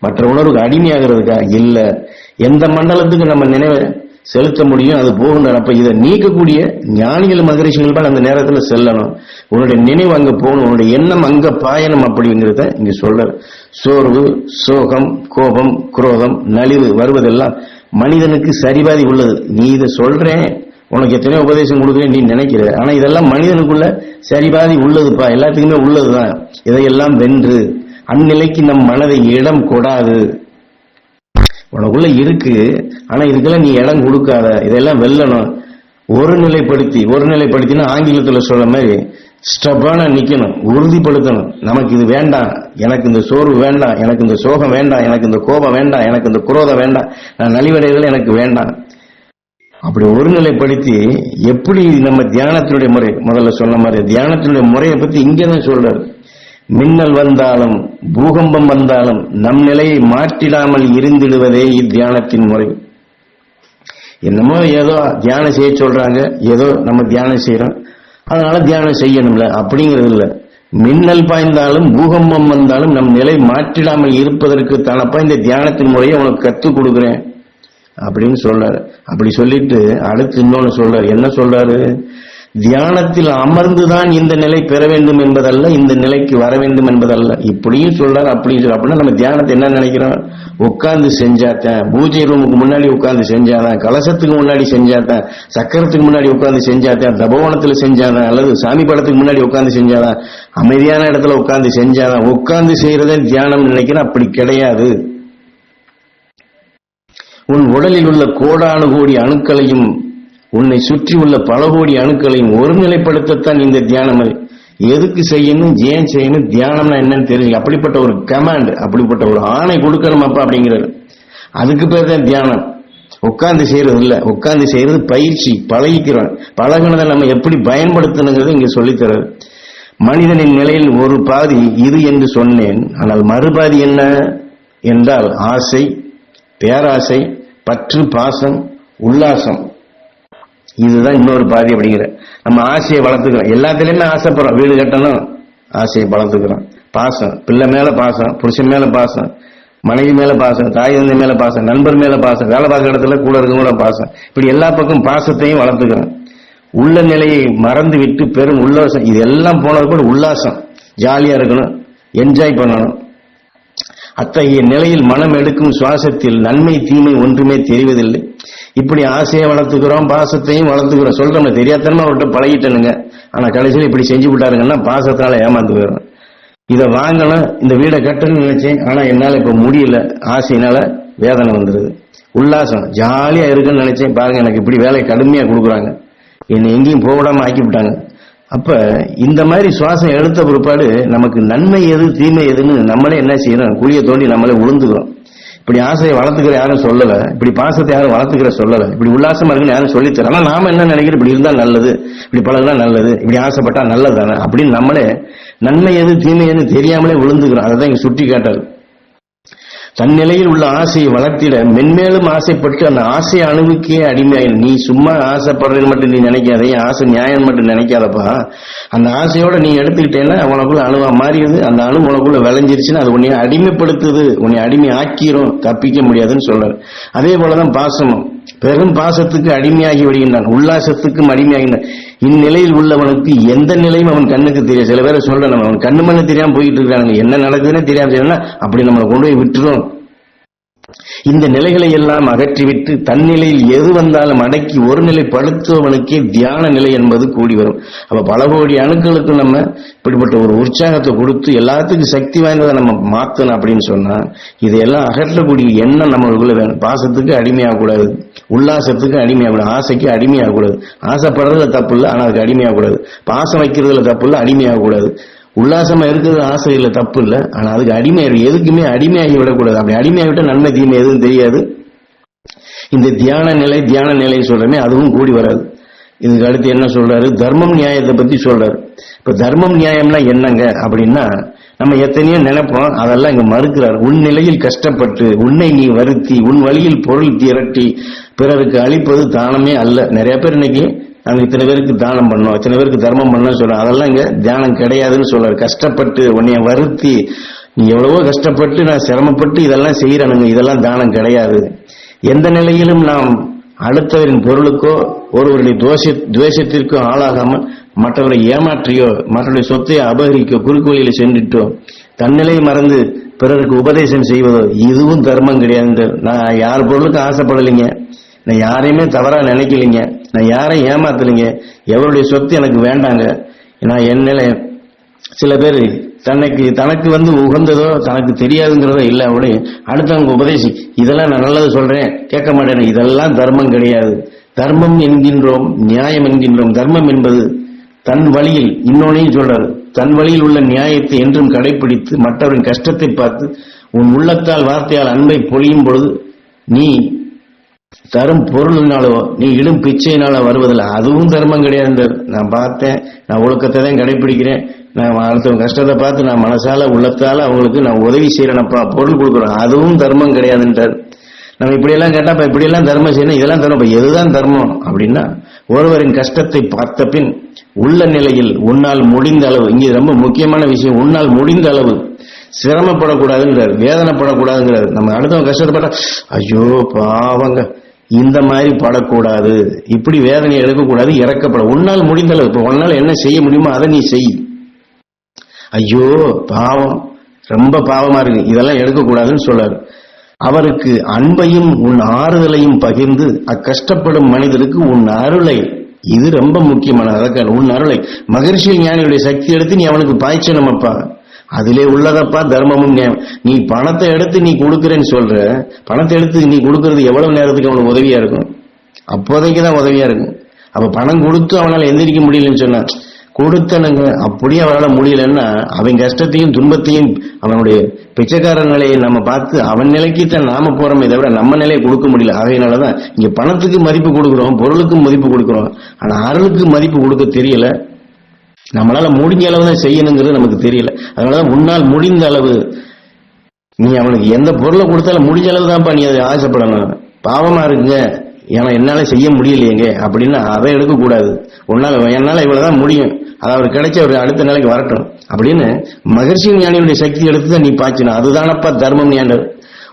மற்ற உணர்வுக்கு அடிமையாகிறதுக்கா? இல்ல. எந்த மண்டலத்துக்கு நம்ம நினைவு செலுத்த முடியும் அது போகணும் அப்ப இதை நீக்கக்கூடிய ஞானிகள் மகரிஷிகள் தான் அந்த நேரத்துல செல்லணும். உன்னுடைய நினைவு அங்க போகணும் உன்னுடைய எண்ணம் அங்க பாயணும் அப்படிங்கிறத இங்க சொல்ற சோர்வு சோகம் கோபம் குரோதம் நலிவு வருவதெல்லாம் மனிதனுக்கு சரிபாதி உள்ளது. நீ இதை சொல்றேன் உனக்கு எத்தனையோ உபதேசம் கொடுக்குறேன் நீ நினைக்கிற. ஆனா இதெல்லாம் மனிதனுக்குள்ள சரிபாதி உள்ளதுப்பா. எல்லாத்துக்குமே உள்ளதுதான். இதையெல்லாம் வென்று அந்நிலைக்கு நம் மனதை இடம் கொடாது. உனக்குள்ள இருக்கு ஆனா இதுக்கெல்லாம் நீ இடம் கொடுக்காத. இதெல்லாம் வெல்லணும். ஒரு நிலைப்படுத்தி ஒரு நிலைப்படுத்தினா ஆங்கிலத்துல சொல்ற மாதிரி ஸ்டப்பான நிக்கணும் உறுதிப்படுத்தணும். நமக்கு இது வேண்டாம். எனக்கு இந்த சோர்வு வேண்டாம். எனக்கு இந்த சோகம் வேண்டாம். எனக்கு இந்த கோபம் வேண்டாம். எனக்கு இந்த குரோதம் வேண்டாம். நான் நலிவடைதல் எனக்கு வேண்டாம். அப்படி ஒருநிலைப்படுத்தி எப்படி நம்ம தியானத்தினுடைய முறை முதல்ல சொன்ன மாதிரி தியானத்தினுடைய முறையை பத்தி இங்கதான் சொல்றாரு. மின்னல் வந்தாலும் பூகம்பம் வந்தாலும் நம் நிலையை மாற்றிடாமல் இருந்திடுவதே இத்தியானத்தின் முறை. என்னமோ ஏதோ தியானம் செய்ய சொல்றாங்க ஏதோ நம்ம தியானம் செய்யறோம். அதனால தியானம் செய்யணும்ல அப்படிங்கிறது இல்ல. மின்னல் பாய்ந்தாலும் பூகம்பம் வந்தாலும் நம் நிலை மாற்றிடாமல் இருப்பதற்கு தானப்பா இந்த தியானத்தின் முறையை உனக்கு கற்றுக் கொடுக்குறேன். அப்படின்னு சொல்றாரு. அப்படி சொல்லிட்டு அடுத்து இன்னொன்னு சொல்றாரு. என்ன சொல்றாரு? தியானத்தில் அமர்ந்துதான் இந்த நிலை பெற வேண்டும் என்பதல்ல இந்த நிலைக்கு வர வேண்டும் என்பதல்ல. இப்படியும் சொல்றாரு அப்படியும் சொல்ற அப்படின்னா நம்ம தியானத்தை என்ன நினைக்கிறோம்? உட்கார்ந்து செஞ்சாத்தான் பூஜை ரூமுக்கு முன்னாடி உட்கார்ந்து செஞ்சாதான் கலசத்துக்கு முன்னாடி செஞ்சாதான் சக்கரத்துக்கு முன்னாடி உட்கார்ந்து செஞ்சாதான் தபோவனத்துல செஞ்சாதான் அல்லது சாமி படத்துக்கு முன்னாடி உட்கார்ந்து செஞ்சாதான் அமைதியான இடத்துல உட்கார்ந்து செஞ்சாதான் உட்கார்ந்து செய்யறதே தியானம் நினைக்கிறேன். அப்படி கிடையாது. உன் உடலில் உள்ள கோடானு கோடி அணுக்களையும் உன்னை சுற்றி உள்ள பல கோடி அணுக்களையும் ஒருநிலைப்படுத்தத்தான் இந்த தியானம் அது. எதுக்கு செய்யணும் ஏன் செய்யணும் தியானம்னா என்னன்னு தெரிஞ்சு அப்படிப்பட்ட ஒரு கமாண்ட் அப்படிப்பட்ட ஒரு ஆணை கொடுக்கணும் அப்பா அப்படிங்கிறாரு அதுக்கு பேர் தான் தியானம். உட்கார்ந்து செய்யறது இல்ல. உட்கார்ந்து செய்யறது பயிற்சி பழகிக்கிறோம். பழகினதை நம்ம எப்படி பயன்படுத்தணுங்கிறது இங்க சொல்லித்தராரு. மனிதனின் நிலையில் ஒரு பாதி இது என்று சொன்னேன். ஆனால் மறுபாதி என்ன என்றால் ஆசை பேராசை பற்று பாசம் உல்லாசம். இதுதான் இன்னொரு பாதி அப்படிங்கிற. நம்ம ஆசையை வளர்த்துக்கிறோம். எல்லாத்துலேயுமே ஆசைப்படுறோம். வீடு கட்டணும். ஆசையை வளர்த்துக்கிறோம். பாசம். பிள்ளை மேல பாசம். புருஷன் மேல பாசம். மனைவி மேல பாசம். தாய் தந்தை மேல பாசம். நண்பர் மேல பாசம். வேலை பார்க்குற இடத்துல கூட இருக்கவங்கள பாசம். இப்படி எல்லா பக்கம் பாசத்தையும் வளர்த்துக்கிறோம். உள்ள நிலையை மறந்து விட்டு பெரும் உல்லாசம். இது எல்லாம் போனது கூட உல்லாசம். ஜாலியா இருக்கணும். என்ஜாய் பண்ணணும். அத்தகைய நிலையில் மனம் எடுக்கும் சுவாசத்தில் நன்மை தீமை ஒன்றுமே தெரிவதில்லை. இப்படி ஆசையை வளர்த்துக்கிறோம் பாசத்தையும் வளர்த்துக்கிறோம். சொல்றோம் தெரியாதனமா அவர்கிட்ட பழகிட்டனுங்க. ஆனா கடைசியில் இப்படி செஞ்சு விட்டாருங்கன்னா பாசத்தினால ஏமாந்து போயிடும் இதை வாங்கணும் இந்த வீடை கட்டணும்னு நினைச்சேன். ஆனா என்னால இப்ப முடியல. ஆசையினால வேதனை வந்துருது. உல்லாசம் ஜாலியா இருக்குன்னு நினைச்சேன். பாருங்க எனக்கு இப்படி வேலை கடுமையா கொடுக்குறாங்க. என்னை எங்கேயும் போக ஆக்கி விட்டாங்க அப்ப இந்த மாதிரி சுவாசம் எடுத்த பிற்பாடு நமக்கு நன்மை எது தீமை எதுன்னு நம்மளே என்ன செய்யறோம் குழியை தோண்டி நம்மளே உளுந்துக்கிறோம். இப்படி ஆசையை வளர்த்துக்கிற யாரும் சொல்லல. இப்படி பாசத்தை யாரும் வளர்த்துக்கிற சொல்லல. இப்படி உல்லாசமா இருக்குன்னு யாரும் சொல்லி தரல. ஆனா நாம என்ன நினைக்கிறோம்? இப்படி இருந்தா நல்லது. இப்படி பழகுனா நல்லது. இப்படி ஆசைப்பட்டா நல்லது தானே அப்படின்னு நம்மளே நன்மை எது தீமை எது தெரியாமலே விழுந்துக்கிறோம். அதை தான் இங்க சுட்டி காட்டாரு தன் நிலையில் உள்ள ஆசையை வளர்த்திட மென்மேலும் ஆசைப்பட்டு அந்த ஆசை அணுவுக்கே அடிமையாய் நீ சும்மா ஆசைப்படுறேன்னு மட்டும் நீ நினைக்காத ஆசை நியாயம் மட்டும் நினைக்காதப்பா. அந்த ஆசையோட நீ எடுத்துக்கிட்டேன்னா உனக்குள்ள அணுவா மாறிடுது. அந்த அணு உனக்குள்ள விளைஞ்சிருச்சுன்னா அது உன்னை அடிமைப்படுத்துது. உன்னை அடிமை ஆக்கிரும் தப்பிக்க முடியாதுன்னு சொல்றாரு. அதே போலதான் பாசமும். பெரும் பாசத்துக்கு அடிமையாகி விடுகின்றான். உல்லாசத்துக்கும் அடிமையாகின்றான். இந்நிலையில் உள்ளவனுக்கு எந்த நிலையும் அவன் கண்ணுக்கு தெரியாது. சில பேரை சொல்றேன் நம்ம அவன் கண்ணு மண்ணு தெரியாம போயிட்டு இருக்கிறாங்க என்ன நடக்குதுன்னு தெரியாம அப்படி நம்மளை கொண்டு போய் விட்டுரும். இந்த நிலைகளை எல்லாம் அகற்றிவிட்டு தன்னிலையில் எது வந்தாலும் அடக்கி ஒரு நிலை படுத்துவனுக்கே தியான நிலை என்பது கூடி வரும். அப்ப பல கோடி அணுக்களுக்கு நம்ம இப்படிப்பட்ட ஒரு உற்சாகத்தை கொடுத்து எல்லாத்துக்கும் சக்தி வாய்ந்ததை நம்ம மாத்தணும் அப்படின்னு சொன்னா இதையெல்லாம் அகற்றக்கூடிய எண்ணம் நம்மளுக்குள்ள வேணும். பாசத்துக்கு அடிமையாகக்கூடாது. உல்லாசத்துக்கு அடிமையாகக்கூடாது. ஆசைக்கு அடிமையாகக்கூடாது. ஆசைப்படுறதுல தப்பு இல்லை ஆனா அதுக்கு அடிமையாகக்கூடாது. பாசம் வைக்கிறதுல தப்பு இல்லை அடிமையாகக்கூடாது. உல்லாசமா இருக்கிறது ஆசை இல்லை தப்பு இல்லை. ஆனா அதுக்கு அடிமை எதுக்குமே அடிமையாகி விடக்கூடாது. அப்படி அடிமையாகிவிட்டால் நன்மை தீமை எதுவும் தெரியாது. இந்த தியான நிலை தியான நிலை சொல்றமே அதுவும் கூடி வராது. இதுக்கு அடுத்து என்ன சொல்றாரு? தர்மம் நியாயத்தை பத்தி சொல்றாரு. இப்ப தர்மம் நியாயம்னா என்னங்க? அப்படின்னா நம்ம எத்தனையோ நினைப்போம் அதெல்லாம் இங்க மறுக்கிறார். உன் நிலையில் கஷ்டப்பட்டு உன்னை நீ வருத்தி உன் வழியில் பொருள் திரட்டி பிறருக்கு அளிப்பது தானமே அல்ல. நிறைய பேர் இன்னைக்கு அவங்க இத்தனை பேருக்கு தானம் பண்ணோம் இத்தனை பேருக்கு தர்மம் பண்ணோம் சொல்றோம் அதெல்லாம் இங்க தியானம் கிடையாதுன்னு சொல்றாரு. கஷ்டப்பட்டு உன்னைய வருத்தி நீ எவ்வளவோ கஷ்டப்பட்டு நான் சிரமப்பட்டு இதெல்லாம் செய்யறானுங்க. இதெல்லாம் தானம் கிடையாது. எந்த நிலையிலும் நாம் அடுத்தவரின் பொருளுக்கோ ஒருவருடைய தோஷ துவேஷத்திற்கோ ஆளாகாமல் மற்றவரை ஏமாற்றியோ மற்றவருடைய சொத்தை அபகரிக்கோ குறுக்கு வழியில் சென்றுட்டோ தன்னிலை மறந்து பிறருக்கு உபதேசம் செய்வதோ இதுவும் தர்மம் கிடையாது. நான் யார் பொருளுக்கும் ஆசைப்படலைங்க. நான் யாரையுமே தவறா நினைக்கலைங்க. நான் யாரையும் ஏமாத்தலைங்க. எவருடைய சொத்து எனக்கு வேண்டாங்க. நான் என்ன சில பேர் தனக்கு தனக்கு வந்து உகந்ததோ தனக்கு தெரியாதுங்கிறதோ இல்லை அப்படி. அடுத்தவங்க உபதேசி இதெல்லாம் நான் நல்லது சொல்றேன். கேட்க மாட்டேன் இதெல்லாம் தர்மம் கிடையாது. தர்மம் என்கின்றோம் நியாயம் என்கின்றோம். தர்மம் என்பது தன் வழியில் இன்னொன்னையும் சொல்றாரு. தன் வழியில் உள்ள நியாயத்தை என்றும் கடைபிடித்து மற்றவரின் கஷ்டத்தை பார்த்து உன் உள்ளத்தால் வார்த்தையால் அன்பை பொழியும் பொழுது நீ தரும் பொருளினாலோ நீ இடும் பிச்சையினால வருவதில்லை. அதுவும் தர்மம் கிடையாது நான் பார்த்தேன். நான் ஒழுக்கத்தை தான் கடைபிடிக்கிறேன் நான் அடுத்தவங்க கஷ்டத்தை பார்த்து நான் மனசால உள்ளத்தால அவங்களுக்கு நான் உதவி செய்யறேனப்பா பொருள் கொடுக்குறேன் அதுவும் தர்மம் கிடையாதுன்றார். நம்ம இப்படியெல்லாம் கேட்டா இப்ப இப்படியெல்லாம் தர்மம் செய்யணும். இதெல்லாம் தர்மம். எதுதான் தர்மம்? அப்படின்னா ஒருவரின் கஷ்டத்தை பார்த்த பின் உள்ள நிலையில் உன்னால் முடிந்த அளவு இங்க ரொம்ப முக்கியமான விஷயம் உன்னால் முடிந்த அளவு சிரமப்படக்கூடாதுங்கிறார் வேதனைப்படக்கூடாதுங்கிறார். நம்ம அடுத்தவங்க கஷ்டப்பட்டா ஐயோ பாவங்க. இந்த மாதிரி படக்கூடாது. இப்படி வேதனை எடுக்கக்கூடாது இறக்கப்பட. உன்னால் முடிந்தளவு இப்போ உன்னால் என்ன செய்ய முடியுமோ அதை நீ செய். ஐயோ பாவம். ரொம்ப பாவமா இருக்கு. இதெல்லாம் எடுக்கக்கூடாதுன்னு சொல்றாரு அவருக்கு அன்பையும் உன் ஆறுதலையும் பகிர்ந்து அக்கஷ்டப்படும் மனிதருக்கு உன் அருளை. இது ரொம்ப முக்கியமான அதற்கான உன் அருளை. மகர்ஷி ஞானியுடைய சக்தி எடுத்து நீ அவனுக்கு பாய்ச்சணும் அப்பா. அதிலே உள்ளதப்பா தர்மமும் நியாயம் நீ பணத்தை எடுத்து நீ கொடுக்குறேன்னு சொல்ற பணத்தை எடுத்து நீ கொடுக்கறது எவ்வளவு நேரத்துக்கு அவனுக்கு உதவியா இருக்கும்? அப்போதைக்கு தான் உதவியா இருக்கும். அப்ப பணம் கொடுத்து அவனால் எந்திரிக்க முடியலன்னு சொன்ன கொடுத்தனுங்க அப்படியே அவனால முடியலன்னா அவன் கஷ்டத்தையும் துன்பத்தையும் அவனுடைய பிச்சைக்கார நிலையை நம்ம பார்த்து அவன் நிலைக்கு தான் நாம போறோமே தவிர நம்ம நிலையை கொடுக்க முடியல. ஆகையினாலதான் இங்க பணத்துக்கு மதிப்பு கொடுக்குறோம் பொருளுக்கும் மதிப்பு கொடுக்குறோம். ஆனா அருளுக்கு மதிப்பு கொடுக்க தெரியல. நம்மளால முடிஞ்ச அளவு தான் செய்யணுங்கிறது நமக்கு தெரியல. அதனாலதான் உன்னால் முடிந்த அளவு நீ அவனுக்கு எந்த பொருளை கொடுத்தாலும் முடிஞ்ச அளவு தான்ப்பா நீ அதை ஆசைப்படணும். பாவமா இருக்குங்க ஏன்னா என்னால செய்ய முடியலையேங்க அப்படின்னு அதை எடுக்கக்கூடாது. உன்னால என்னால இவ்வளவுதான் முடியும். அது அவர் கிடைச்ச ஒரு அடுத்த நிலைக்கு வரட்டும் அப்படின்னு மகர்ஷி ஞானியுடைய சக்தி எடுத்து தான் நீ பாய்ச்சணும் அதுதானப்பா தர்மம் ஞானது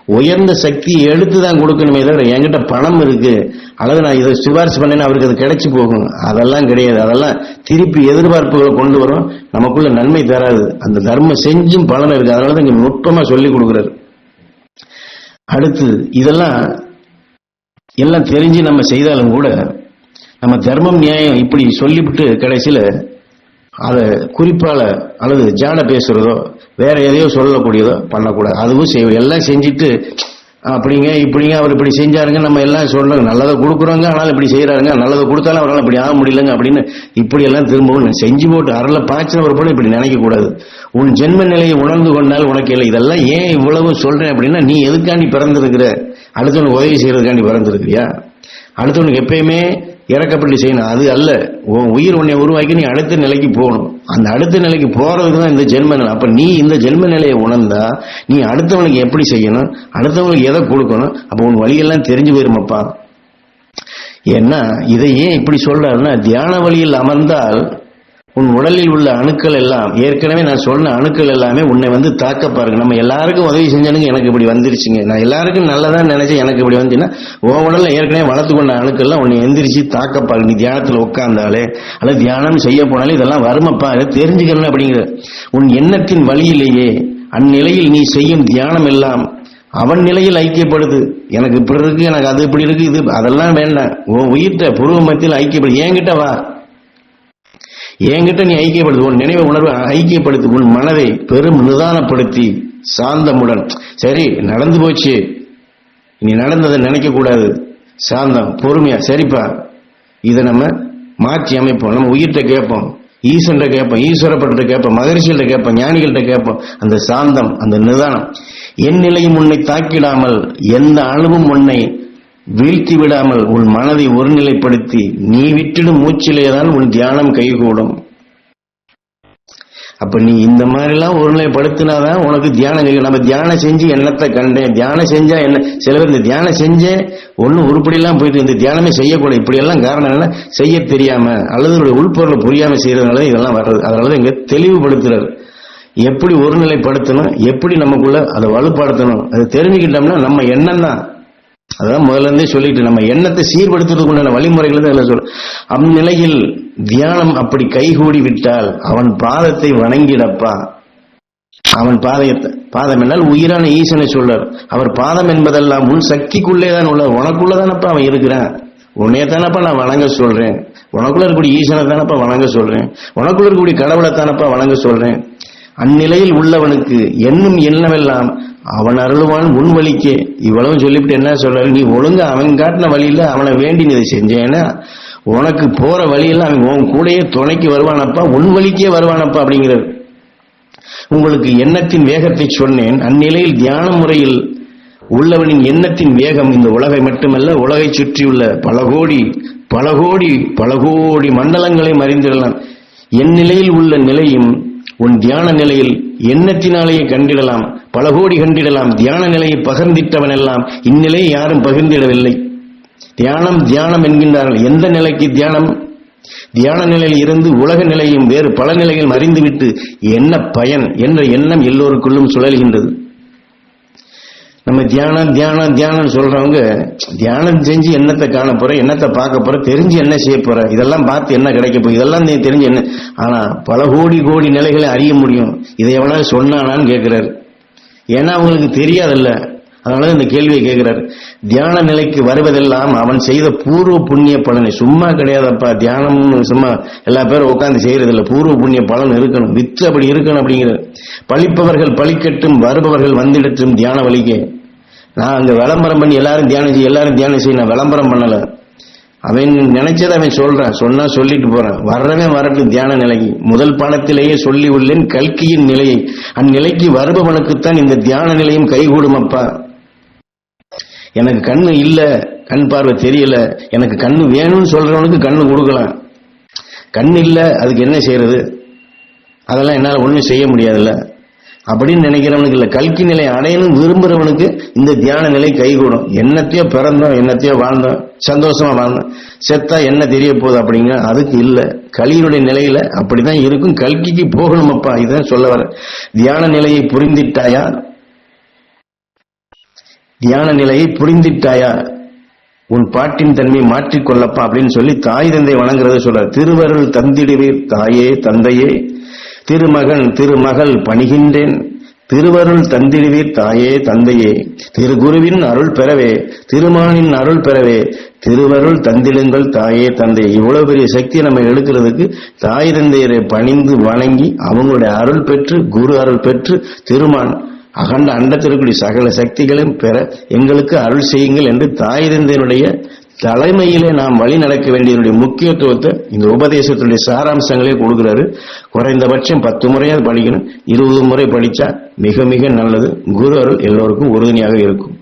உயர்ந்த சக்தியை எடுத்து தான் கொடுக்கணுமே தவிர என்கிட்ட பணம் இருக்கு. அல்லது நான் இதை சிபாரிசு பண்ணேன்னா அவருக்கு அது கிடைச்சி போகும். அதெல்லாம் கிடையாது. அதெல்லாம் திருப்பி எதிர்பார்ப்புகளை கொண்டு வரும். நமக்குள்ள நன்மை தராது. அந்த தர்மம் செஞ்சும் பலன் இருக்கு. அதனால தான் இங்க நுட்பமா சொல்லி கொடுக்குறாரு. அடுத்து இதெல்லாம் எல்லாம் தெரிஞ்சு நம்ம செய்தாலும் கூட நம்ம தர்மம் நியாயம் இப்படி சொல்லிவிட்டு கடைசியில அதை குறிப்பால அல்லது ஜாட பேசுறதோ வேற எதையோ சொல்லக்கூடியதோ பண்ணக்கூடாது. அதுவும் செய்வோம் எல்லாம் செஞ்சுட்டு அப்படிங்க இப்படிங்க அவர் இப்படி செஞ்சாருங்க நம்ம எல்லாம் சொல்றோம் நல்லதை கொடுக்குறோங்க ஆனாலும் இப்படி செய்யறாருங்க நல்லதை கொடுத்தாலும் அவரால் இப்படி ஆக முடியலங்க அப்படின்னு இப்படி எல்லாம் திரும்பவும் செஞ்சு போட்டு அருள பாய்ச்சினவர் போல இப்படி நினைக்க கூடாது உன் ஜென்ம நிலையை உணர்ந்து கொண்டால் உனக்கு இல்லை. இதெல்லாம் ஏன் இவ்வளவு சொல்றேன் அப்படின்னா நீ எதுக்காண்டி பிறந்திருக்கிற? அடுத்தவனுக்கு உதவி செய்யறதுக்காண்டி பிறந்திருக்கிறியா? அடுத்தவனுக்கு எப்பயுமே இறக்கப்பட்டு செய்யணும். அது அல்ல. உன் உயிர் உன்னை உருவாக்கி நீ அடுத்த நிலைக்கு போகணும். அந்த அடுத்த நிலைக்கு போறதுக்கு தான் இந்த ஜென்ம நிலை. அப்ப நீ இந்த ஜென்ம நிலையை உணர்ந்தா நீ அடுத்தவனுக்கு எப்படி செய்யணும்? அடுத்தவனுக்கு எதை கொடுக்கணும்? அப்ப உன் வழியெல்லாம் தெரிஞ்சு போயிருமாப்பா. ஏன்னா இதை ஏன் இப்படி சொல்றாருன்னா தியான வழியில் அமர்ந்தால் உன் உடலில் உள்ள அணுக்கள் எல்லாம் ஏற்கனவே நான் சொன்ன அணுக்கள் எல்லாமே உன்னை வந்து தாக்க பாருங்க. நம்ம எல்லாருக்கும் உதவி செஞ்சனுங்க எனக்கு இப்படி வந்துருச்சுங்க. நான் எல்லாருக்கும் நல்லதா நினைச்சேன் எனக்கு இப்படி வந்துச்சுன்னா உன் உடல்ல ஏற்கனவே வளர்த்து கொண்ட அணுக்கள்லாம் உன்னை எந்திரிச்சு தாக்க பாருங்க. நீ தியானத்துல உட்கார்ந்தாலே அல்லது தியானம் செய்ய போனாலே இதெல்லாம் வருமப்பா இதை தெரிஞ்சுக்கணும் அப்படிங்கிற உன் எண்ணத்தின் வழியிலேயே அந்நிலையில் நீ செய்யும் தியானம் எல்லாம் அவன் நிலையில் ஐக்கியப்படுது. எனக்கு இப்படி இருக்கு எனக்கு அது இப்படி இருக்கு இது அதெல்லாம் வேண்டாம். உன் உயிர்கிட்ட புருவ மத்தியில் ஐக்கியப்படு என்கிட்ட வா. என்கிட்ட நீ ஐக்கியப்படுத்து உன் நினைவு உணர்வை ஐக்கியப்படுத்தி உன் மனதை பெரும் நிதானப்படுத்தி சாந்தமுடன். சரி நடந்து போச்சு. நீ நடந்ததை நினைக்க கூடாது சாந்தம் பொறுமையா. சரிப்பா. இதை நம்ம மாற்றி அமைப்போம். நம்ம உயிர்கிட்ட கேட்போம். ஈசன்கிட்ட கேட்போம் ஈஸ்வரப்பட்ட கேட்போம் மகரிஷியிட்ட கேட்போம் ஞானிகள்கிட்ட கேட்போம். அந்த சாந்தம் அந்த நிதானம். என் நிலையும் உன்னை தாக்கிடாமல் எந்த அளவும் உன்னை வீழ்த்தி விடாமல் உன் மனதை ஒருநிலைப்படுத்தி நீ விட்டிடும் மூச்சிலேதான் உன் தியானம் கைகூடும். அப்ப நீ இந்த மாதிரிலாம் ஒருநிலைப்படுத்தினாதான் உனக்கு தியானம் கைகூடும். நம்ம தியானம் செஞ்சு எண்ணத்தை கண்டேன்? தியானம் செஞ்சா என்ன? சில பேர் இந்த தியானம் செஞ்சேன் ஒன்னும் உருப்படியெல்லாம் போயிட்டு இந்த தியானமே செய்யக்கூடாது. இப்படி எல்லாம் காரணம் என்ன செய்ய தெரியாம அல்லது உள்பொருளை புரியாம செய்யறதுனால இதெல்லாம் வர்றது. அதனால இங்க தெளிவுபடுத்துறாரு எப்படி ஒருநிலைப்படுத்தணும்? எப்படி நமக்குள்ள அதை வலுப்படுத்தணும்? அதை தெரிஞ்சுக்கிட்டோம்னா நம்ம எண்ணம் தான் அதான் முதல்ல இருந்தே சொல்லிட்டு நம்ம எண்ணத்தை சீர்படுத்துறதுக்கு உண்டான வழிமுறைகள் தான் சொல்ல அந்நிலையில் தியானம் அப்படி கைகூடி விட்டால் அவன் பாதத்தை வணங்கிடப்பா. அவன் பாதயத்தை பாதம் என்னால் உயிரான ஈசனை சொல்றார். அவர் பாதம் என்பதெல்லாம் உன் சக்திக்குள்ளே தான் உள்ள உனக்குள்ளதானப்பா அவன் இருக்கிறான். உன்னைய தானப்பா நான் வணங்க சொல்றேன். உனக்குள்ள இருக்கக்கூடிய ஈசனை தானப்பா வணங்க சொல்றேன். உனக்குள்ள இருக்கக்கூடிய கடவுளை தானப்பா வணங்க சொல்றேன். அந்நிலையில் உள்ளவனுக்கு என்னும் எண்ணமெல்லாம் அவன் அருளுவான் உன் வழிக்கே இவ்வளவு சொல்லிவிட்டு என்ன சொல்றாரு? நீ ஒழுங்கா அவன் காட்டின வழியில அவனை வேண்டி நீ இதை செஞ்சேன்னா உனக்கு போற வழியெல்லாம் அவன் உன் கூடயே துணைக்கு வருவானப்பா உன் வழிக்கே வருவானப்பா அப்படிங்கிறார். உங்களுக்கு எண்ணத்தின் வேகத்தை சொன்னேன். அந்நிலையில் தியான முறையில் உள்ளவனின் எண்ணத்தின் வேகம் இந்த உலகை மட்டுமல்ல உலகை சுற்றியுள்ள பல கோடி பல கோடி பல கோடி மண்டலங்களை மறிந்திடலாம். என் நிலையில் உள்ள நிலையும் உன் தியான நிலையில் எண்ணத்தினாலேயே கண்டிடலாம் பல கோடி கண்டிடலாம் தியான நிலையை பகிர்ந்திட்டவன் எல்லாம் இந்நிலையை யாரும் பகிர்ந்திடவில்லை. தியானம் தியானம் என்கின்றார்கள். எந்த நிலைக்கு தியானம்? தியான நிலையில் இருந்து உலக நிலையும் வேறு பல நிலைகள் அறிந்துவிட்டு என்ன பயன் என்ற எண்ணம் எல்லோருக்குள்ளும் சுழல்கின்றது. நம்ம தியானம் தியானம் தியானம் சொல்றவங்க தியானம் செஞ்சு என்னத்தை காண போற என்னத்தை பார்க்க போற தெரிஞ்சு என்ன செய்ய போற இதெல்லாம் பார்த்து என்ன கிடைக்க போகுது இதெல்லாம் நீ தெரிஞ்சு என்ன ஆனா பல கோடி கோடி நிலைகளை அறிய முடியும். இதை எவ்வளவு சொன்னானான்னு கேட்கிறாரு. ஏன்னா அவங்களுக்கு தெரியாதல்ல. அதனால இந்த கேள்வியை கேட்கிறார். தியான நிலைக்கு வருவதெல்லாம் அவன் செய்த பூர்வ புண்ணிய பலனை. சும்மா கிடையாதப்பா தியானம்னு சும்மா எல்லா பேரும் உட்காந்து செய்யறது இல்லை பூர்வ புண்ணிய பலன் இருக்கணும். வித்து அப்படி இருக்கணும் அப்படிங்கிறது பழிப்பவர்கள் பழிக்கட்டும் வருபவர்கள் வந்திடட்டும் தியான வழிக்கே. நான் அங்க விளம்பரம் பண்ணி எல்லாரும் தியானம் செய்ய எல்லாரும் தியானம் செய்ய நான் விளம்பரம் பண்ணல. அவன் நினைச்சதை அவன் சொல்றான். சொன்னா சொல்லிட்டு போறான். வர்றவன் வரட்டும் தியான நிலைக்கு. முதல் பாடத்திலேயே சொல்லி உள்ளேன் கல்கியின் நிலையை. அந்நிலைக்கு வருபவனுக்குத்தான் இந்த தியான நிலையும் கைகூடும் அப்பா. எனக்கு கண்ணு இல்ல கண் பார்வை தெரியல. எனக்கு கண்ணு வேணும்னு சொல்றவனுக்கு கண்ணு கொடுக்கலாம். கண் இல்ல அதுக்கு என்ன செய்யறது? அதெல்லாம் என்னால ஒண்ணும் செய்ய முடியாதுல்ல. அப்படின்னு நினைக்கிறவனுக்கு இல்ல. கல்கி நிலை அடையணும் விரும்புறவனுக்கு இந்த தியான நிலை கைகூடும். என்னத்தையோ பிறந்தோம் என்னத்தையோ வாழ்ந்தோம் சந்தோஷமா வாழ்ந்தோம். செத்தா என்ன தெரிய போகுது அப்படிங்க அதுக்கு இல்ல. கலியினுடைய நிலையில அப்படிதான் இருக்கும். கல்கிக்கு போகணும் அப்பா இதான் சொல்ல வர. தியான நிலையை புரிந்திட்டாயா? தியான நிலையை புரிந்திட்டாயா? உன் பாட்டின் தன்மை மாற்றிக்கொள்ளப்பா அப்படின்னு சொல்லி தாய் தந்தை வணங்குறத சொல்ற திருவருள் தந்திடுவீர் தாயே தந்தையே. திருமகன் திருமகள் பணிகின்றேன். திருவருள் தந்திடுவீர் தாயே தந்தையே. திருகுருவின் அருள் பெறவே திருமானின் அருள் பெறவே. திருவருள் தந்திடுங்கள் தாயே தந்தையே இவ்வளவு பெரிய சக்தியை நம்ம எடுக்கிறதுக்கு தாய் தந்தையரை பணிந்து வணங்கி அவங்களுடைய அருள் பெற்று குரு அருள் பெற்று திருமான் அகண்ட அண்டத்திற்குரிய சகல சக்திகளையும் பெற எங்களுக்கு அருள் செய்யுங்கள் என்று தாய் தந்தையனுடைய தலைமையிலே நாம் வழி நடக்க வேண்டியதனுடைய முக்கியத்துவத்தை இந்த உபதேசத்தினுடைய சாராம்சங்களே கொடுக்கிறாரு. குறைந்தபட்சம் பத்து முறையாவது படிக்கணும். இருபது முறை படிச்சா மிக மிக நல்லது. குரு அருள் எல்லோருக்கும் உறுதுணையாக இருக்கும்.